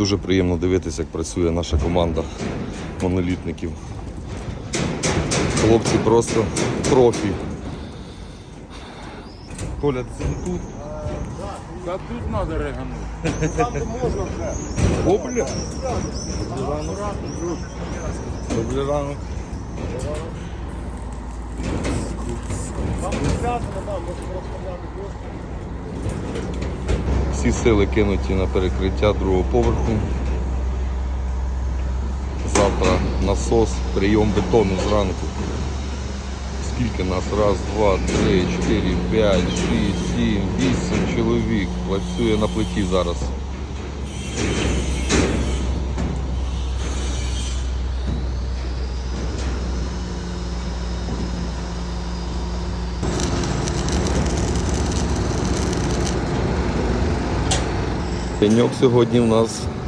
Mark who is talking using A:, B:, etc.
A: дуже приємно дивитися, як працює наша команда монолітників. Хлопці просто профі. Коля, це тут.
B: Да тут надо регануть.
C: Там можна вже.
A: О, бля. Добрий ранок.
C: Там не зв'язано, там можна розставляти дошки.
A: Всі сили кинуті на перекриття другого поверху. Завтра насос, прийом бетону зранку. Скільки нас? Раз, два, три, чотири, п'ять, шість, сім, вісім чоловік. Працює на плиті зараз. Деньок сьогодні у нас